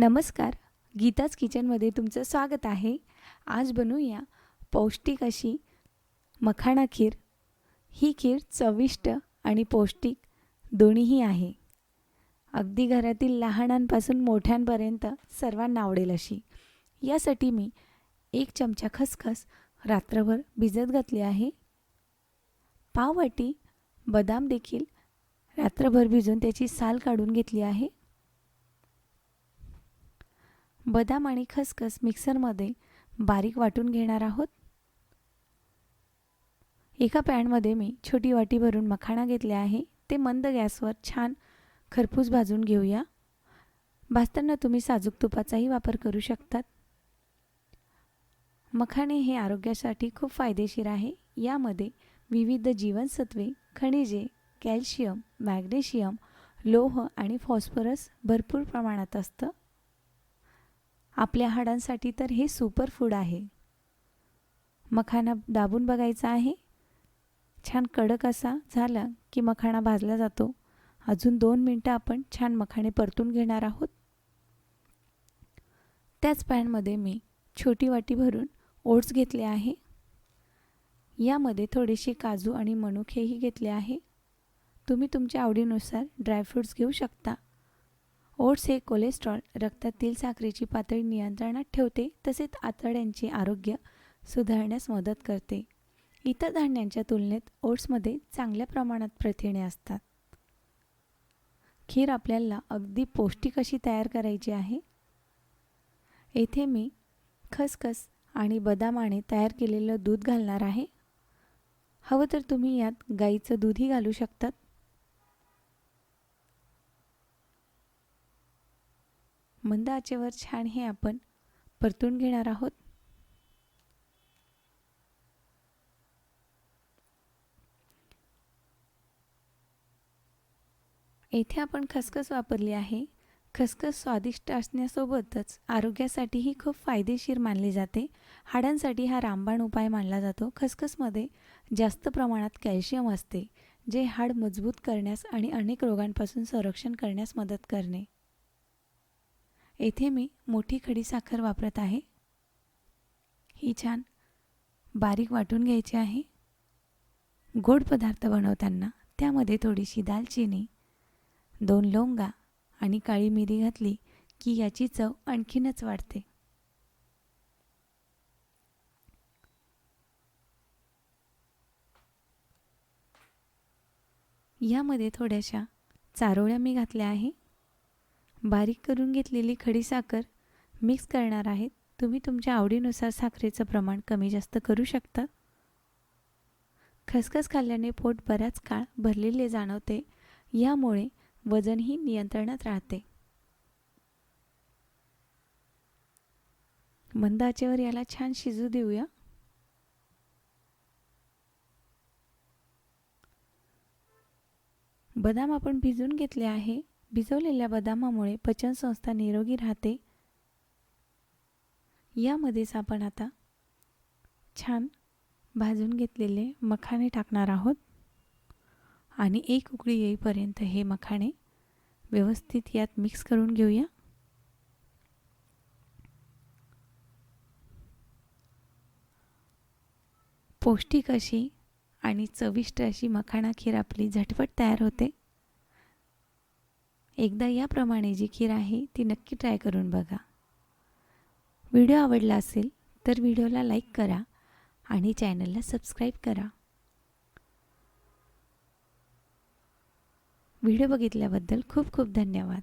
नमस्कार. गीताज किचनमध्ये तुमचं स्वागत आहे. आज बनवूया पौष्टिक अशी मखाणा खीर. ही खीर चविष्ट आणि पौष्टिक दोन्हीही आहे. अगदी घरातील लहानांपासून मोठ्यांपर्यंत सर्वांना आवडेल अशी. यासाठी मी एक चमचा खसखस रात्रभर भिजत घातली आहे. पाववाटी बदाम देखील रात्रभर भिजून त्याची साल काढून घेतली आहे. बदाम आणि खसखस मिक्सरमध्ये बारीक वाटून घेणार आहोत. एका पॅनमध्ये मी छोटी वाटी भरून मखाणा घेतले आहे. ते मंद गॅसवर छान खरपूस भाजून घेऊया. भाजताना तुम्ही साजूक तुपाचाही वापर करू शकतात. मखाणे हे आरोग्यासाठी खूप फायदेशीर आहे. यामध्ये विविध जीवनसत्वे खनिजे कॅल्शियम मॅग्नेशियम लोह आणि फॉस्फरस भरपूर प्रमाणात असतं. आपल्या हाडांसाठी तर हे सुपर फूड आहे. मखाना दाबून बघायचा आहे. छान कडक असा झाला की मखाणा भाजला जातो. अजून दोन मिनटं आपण छान मखाणे परतून घेणार आहोत. त्याच पॅनमध्ये मी छोटी वाटी भरून ओट्स घेतले आहे. यामध्ये थोडेसे काजू आणि मनुखेही घेतले आहे. तुम्ही तुमच्या आवडीनुसार ड्रायफ्रूट्स घेऊ शकता. ओट्स हे कोलेस्ट्रॉल रक्तातील साखरेची पातळी नियंत्रणात ठेवते तसेच आतड्यांचे आरोग्य सुधारण्यास मदत करते. इतर धान्यांच्या तुलनेत ओट्समध्ये चांगल्या प्रमाणात प्रथिने असतात. खीर आपल्याला अगदी पौष्टिक अशी तयार करायची आहे. येथे मी खसखस आणि बदामाने तयार केलेलं दूध घालणार आहे. हवं तर तुम्ही यात गाईचं दूधही घालू शकतात. मंद आचेवर छान हे आपण परतून घेणार आहोत. येथे आपण खसखस वापरली आहे. खसखस स्वादिष्ट असण्यासोबतच आरोग्यासाठीही खूप फायदेशीर मानली जाते. हाडांसाठी हा रामबाण उपाय मानला जातो. खसखसमध्ये जास्त प्रमाणात कॅल्शियम असते जे हाड मजबूत करण्यास आणि अनेक रोगांपासून संरक्षण करण्यास मदत करणे. येथे मी मोठी खडी साखर वापरत आहे. ही छान बारीक वाटून घ्यायची आहे. गोड पदार्थ बनवताना त्यामध्ये थोडीशी दालचिनी दोन लोंगा आणि काळी मिरी घातली की याची चव आणखीनच वाढते. यामध्ये थोड्याशा चारोळ्या मी घातल्या आहे. बारीक करून घेतलेली खडीसाखर मिक्स करणार आहेत. तुम्ही तुमच्या आवडीनुसार साखरेचं प्रमाण कमी जास्त करू शकता. खसखस खाल्ल्याने पोट बराच काळ भरलेले जाणवते. यामुळे वजनही नियंत्रणात राहते. मंद आचेवर याला छान शिजू देऊया. बदाम आपण भिजून घेतले आहे. भिजवलेल्या बदामामुळे पचनसंस्था निरोगी राहते. यामध्येच आपण आता छान भाजून घेतलेले मखाणे टाकणार आहोत. आणि एक उकळी येईपर्यंत हे मखाणे व्यवस्थित यात मिक्स करून घेऊया. पौष्टिक अशी आणि चविष्ट अशी मखाणा खीर आपली झटपट तयार होते. एकदा याप्रमाणे जी खीर आहे ती नक्की ट्राय करून बघा. व्हिडिओ आवडला असेल तर व्हिडिओला लाईक करा आणि चॅनलला सबस्क्राईब करा. व्हिडिओ बघितल्याबद्दल खूप खूप धन्यवाद.